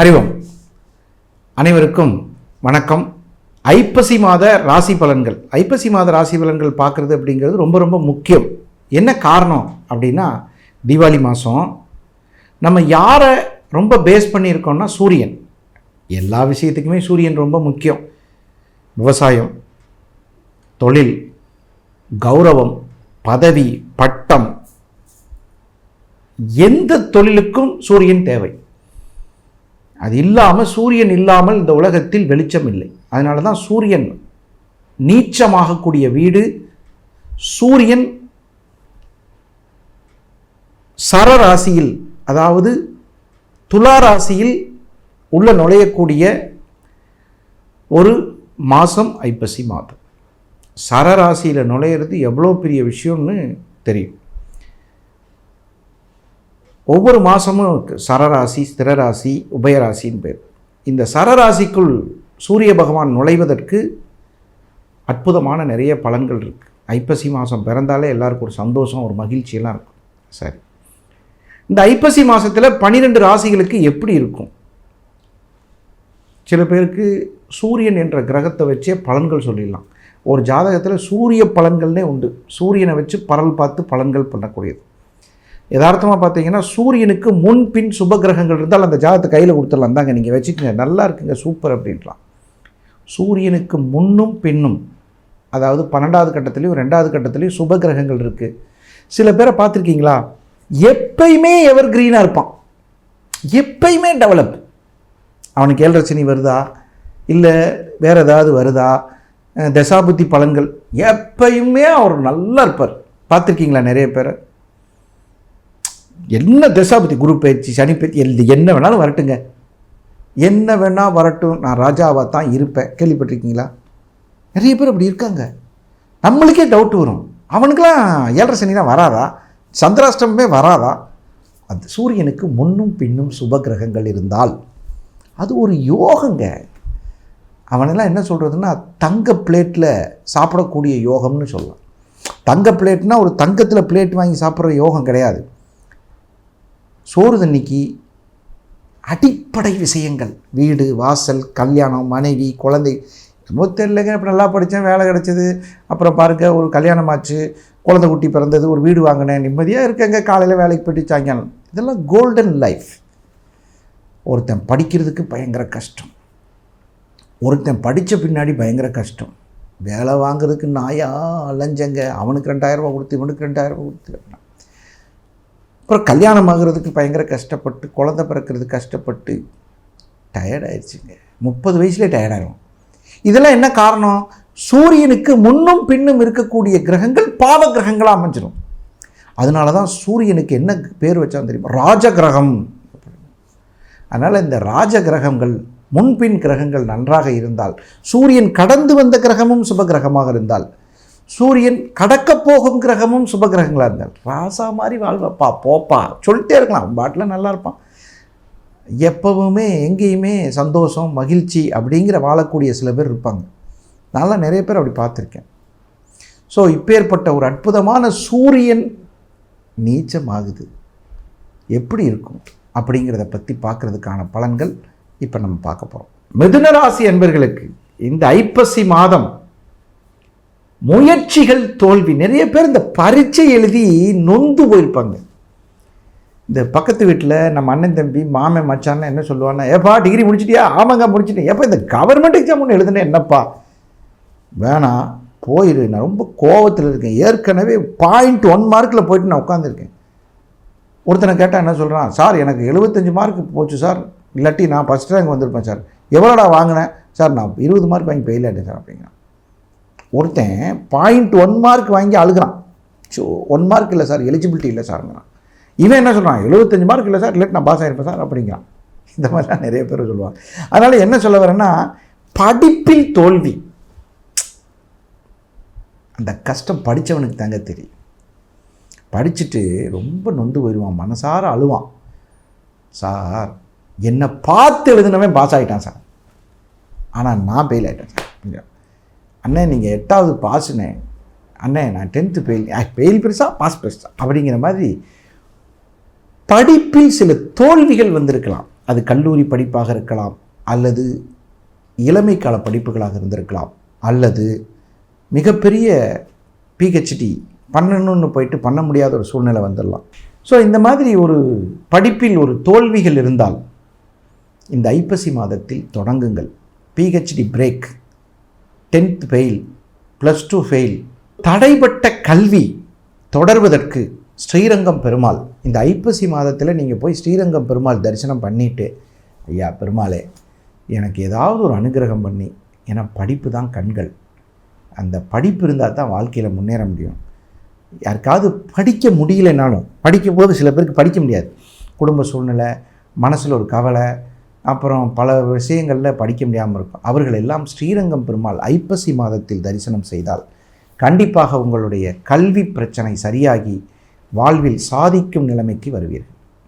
அறிவோம். அனைவருக்கும் வணக்கம். ஐப்பசி மாத ராசி பலன்கள். ஐப்பசி மாத ராசி பலன்கள் பார்க்குறது அப்படிங்கிறது ரொம்ப ரொம்ப முக்கியம். என்ன காரணம் அப்படின்னா தீபாவளி மாதம் நம்ம யாரை ரொம்ப பேஸ் பண்ணியிருக்கோம்னா சூரியன். எல்லா விஷயத்துக்குமே சூரியன் ரொம்ப முக்கியம். விவசாயம் தொழில் கௌரவம் பதவி பட்டம். எந்த தொழிலுக்கும் சூரியன் தேவை. அது இல்லாமல் சூரியன் இல்லாமல் இந்த உலகத்தில் வெளிச்சம் இல்லை. அதனால தான் சூரியன் நீச்சமாகக்கூடிய வீடு சூரியன் சரராசியில் அதாவது துலா ராசியில் உள்ள நுழையக்கூடிய ஒரு மாதம் ஐப்பசி மாதம். சரராசியில் நுழையிறது எவ்வளோ பெரிய விஷயம்னு தெரியும். ஒவ்வொரு மாதமும் சரராசி ஸ்திரராசி உபயராசின்னு பேர். இந்த சரராசிக்குள் சூரிய பகவான் நுழைவதற்கு அற்புதமான நிறைய பலன்கள் இருக்குது ஐப்பசி மாதம் பிறந்தாலே எல்லாருக்கும் ஒரு சந்தோஷம் ஒரு மகிழ்ச்சியெல்லாம் இருக்கும். சரி. இந்த ஐப்பசி மாதத்தில் பன்னிரெண்டு ராசிகளுக்கு எப்படி இருக்கும்? சில பேருக்கு சூரியன் என்ற கிரகத்தை வச்சே பலன்கள் சொல்லிடலாம். ஒரு ஜாதகத்தில் சூரிய பலன்கள்னே உண்டு. சூரியனை வச்சு பரல் பார்த்து பலன்கள் பண்ணக்கூடியது. யதார்த்தமாக பார்த்தீங்கன்னா சூரியனுக்கு முன்பின் சுப கிரகங்கள் இருந்தால் அந்த ஜாதகத்தை கையில் கொடுத்துடலாம். தாங்க நீங்கள் வச்சுக்கோங்க. நல்லா இருக்குங்க சூப்பர் அப்படின்லாம். சூரியனுக்கு முன்னும் பின்னும் அதாவது பன்னெண்டாவது கட்டத்துலேயும் ரெண்டாவது கட்டத்துலேயும் சுப கிரகங்கள் இருக்குது சில பேரை பார்த்துருக்கீங்களா? எப்பயுமே எவர் க்ரீனாக இருப்பான். எப்பயுமே டெவலப் அவனுக்கு ஏழரை வருதா? இல்லை வேறு ஏதாவது வருதா? தசாபுத்தி பலன்கள். எப்பயுமே அவர் நல்லா இருப்பார். பார்த்துருக்கீங்களா நிறைய பேரை? என்ன தசாபதி குரு பயிற்சி சனி பயிற்சி எல் என்ன வேணாலும் வரட்டுங்க. என்ன வேணால் வரட்டும் நான் ராஜாவாக தான் இருப்பேன். கேள்விப்பட்டிருக்கீங்களா? நிறைய பேர் அப்படி இருக்காங்க. நம்மளுக்கே டவுட் வரும். அவனுக்கெல்லாம் ஏழரை சனி தான் வராதா? சந்திராஷ்டமே வராதா? அது சூரியனுக்கு முன்னும் பின்னும் சுப கிரகங்கள் இருந்தால் அது ஒரு யோகங்க. அவனெல்லாம் என்ன சொல்கிறதுன்னா தங்க பிளேட்டில் சாப்பிடக்கூடிய யோகம்னு சொல்லலாம். தங்க பிளேட்னா ஒரு தங்கத்தில் பிளேட் வாங்கி சாப்பிட்ற யோகம் கிடையாது. சோறு தண்ணிக்கு அடிப்படை விஷயங்கள். வீடு வாசல் கல்யாணம் மனைவி குழந்தை. என்னமோ தெரியலங்க இப்போ நல்லா படித்தேன் வேலை கிடச்சிது. அப்புறம் பாருங்க ஒரு கல்யாணம் ஆச்சு குழந்தை குட்டி பிறந்தது ஒரு வீடு வாங்கினேன். நிம்மதியாக இருக்கேங்க காலையில் வேலைக்கு போயிட்டு சாயங்காலம். இதெல்லாம் கோல்டன் லைஃப் ஒருத்தன் படிக்கிறதுக்கு பயங்கர கஷ்டம். ஒருத்தன் படித்த பின்னாடி பயங்கர கஷ்டம். வேலை வாங்குறதுக்கு நாயா அலைஞ்சங்க அவனுக்கு ரெண்டாயிரரூபா கொடுத்து இவனுக்கு ரெண்டாயிரரூபா கொடுத்து. அப்புறம் கல்யாணம் ஆகிறதுக்கு பயங்கர கஷ்டப்பட்டு குழந்தை பிறக்கிறதுக்கு கஷ்டப்பட்டு டயர்டாயிடுச்சுங்க முப்பது வயசுலேயே டயர்டாயிடும் இதெல்லாம் என்ன காரணம்? சூரியனுக்கு முன்னும் பின்னும் இருக்கக்கூடிய கிரகங்கள் பாவ கிரகங்களாக அமைஞ்சிடும் அதனால தான் சூரியனுக்கு என்ன பேர் வச்சாலும் தெரியுமா. ராஜகிரகம். அதனால் இந்த ராஜ கிரகங்கள் முன்பின் கிரகங்கள் நன்றாக இருந்தால் சூரியன் கடந்து வந்த கிரகமும் சுப கிரகமாக இருந்தால் சூரியன் கடக்கப் போகும் கிரகமும் சுப கிரகங்களாக இருந்தால் ராசா மாதிரி வாழ்வப்பா போப்பா. சொல்லிட்டே இருக்கலாம் பாட்டில் நல்லா இருப்பான். எப்பவுமே எங்கேயுமே சந்தோஷம் மகிழ்ச்சி அப்படிங்கிற வாழக்கூடிய சில பேர் இருப்பாங்க. நான்லாம் நிறைய பேர் அப்படி பார்த்துருக்கேன். ஸோ இப்பேற்பட்ட ஒரு அற்புதமான சூரியன் நீச்சமாகுது. எப்படி இருக்கும் அப்படிங்கிறத பற்றி பார்க்குறதுக்கான பலன்கள் இப்போ நம்ம பார்க்க போகிறோம் மிதுன ராசி அன்பர்களுக்கு இந்த ஐப்பசி மாதம் முயற்சிகள் தோல்வி. நிறைய பேர் இந்த பரீட்சை எழுதி நொந்து போயிருப்பாங்க. இந்த பக்கத்து வீட்டில் நம்ம அண்ணன் தம்பி மாமன் மச்சான் என்ன சொல்லுவான்னா ஏப்பா டிகிரி முடிச்சிட்டியா? ஆமாங்க முடிச்சிட்டேன். ஏப்பா இந்த கவர்மெண்ட் எக்ஸாம் ஒன்று எழுதுனேன் என்னப்பா? வேணாம் போயிரு. நான் ரொம்ப கோவத்தில் இருக்கேன். ஏற்கனவே பாயிண்ட் ஒன் மார்க்கில் போயிட்டு நான் உட்காந்துருக்கேன் ஒருத்தனை கேட்டால் என்ன சொல்கிறான் சார் எனக்கு எழுபத்தஞ்சு மார்க் போச்சு சார். இல்லாட்டி நான் ஃபஸ்ட் ரேங்க் வந்திருப்பேன் சார். எவ்வளோடா வாங்கினேன்? சார் நான் இருபது மார்க் வாங்கி ஃபெயில் ஆகிட்டேன் சார் அப்படிங்கிறான். ஒருத்தன் பாயிண்ட் ஒன் மார்க் வாங்கி அழுகிறான். ஸோ ஒன் மார்க் இல்லை சார் எலிஜிபிலிட்டி இல்லை சார்ங்கிறான் இவன் என்ன சொல்கிறான் எழுபத்தஞ்சு மார்க் இல்லை சார் இல்லாட்டி நான் பாஸ் ஆகிருப்பேன் சார் அப்படிங்கிறான். இந்த மாதிரிலாம் நிறைய பேர் சொல்லுவாங்க. அதனால் என்ன சொல்ல வரேன்னா படிப்பில் தோல்வி. அந்த கஷ்டம் படித்தவனுக்கு தாங்க தெரியும். படிச்சுட்டு ரொம்ப நொந்து போயிடுவான் மனசார அழுவான். சார் என்னை பார்த்து எழுதினவன் பாஸ் ஆகிட்டான் சார் ஆனால் நான் ஃபெயில் ஆகிட்டேன் சார் அண்ணே நீங்கள் எட்டாவது பாஸுண்ணே அண்ணே நான் டென்த்து ஃபெயில் ஃபெயில் பெருசா? பாஸ் பெருசா? அப்படிங்கிற மாதிரி படிப்பில் சில தோல்விகள் வந்திருக்கலாம். அது கல்லூரி படிப்பாக இருக்கலாம் அல்லது இளமை கால படிப்புகளாக இருந்திருக்கலாம் அல்லது மிகப்பெரிய பிஹெச்டி பண்ணணும்னு போயிட்டு பண்ண முடியாத ஒரு சூழ்நிலை வந்துடலாம். ஸோ இந்த மாதிரி ஒரு படிப்பில் ஒரு தோல்விகள் இருந்தால் இந்த ஐப்பசி மாதத்தில் தொடங்குங்கள். PhD break tenth fail plus two fail தடைப்பட்ட கல்வி தொடர்வதற்கு ஸ்ரீரங்கம் பெருமாள் இந்த ஐப்பசி மாதத்தில் நீங்கள் போய் ஸ்ரீரங்கம் பெருமாள் தரிசனம் பண்ணிட்டு ஐயா பெருமாளே எனக்கு ஏதாவது ஒரு அனுகிரகம் பண்ணி ஏன்னா படிப்பு தான் கண்கள். அந்த படிப்பு இருந்தால் தான் வாழ்க்கையில் முன்னேற முடியும். யாருக்காவது படிக்க முடியலைனாலும் படிக்கும்போது சில பேருக்கு படிக்க முடியாது. குடும்ப சூழ்நிலை மனசில் ஒரு கவலை அப்புறம் பல விஷயங்களில் படிக்க முடியாமல் இருக்கும் அவர்கள் எல்லாம் ஸ்ரீரங்கம் பெருமாள் ஐப்பசி மாதத்தில் தரிசனம் செய்தால் கண்டிப்பாக உங்களுடைய கல்வி பிரச்சனை சரியாகி வாழ்வில் சாதிக்கும் நிலைமைக்கு வருவீர்கள்.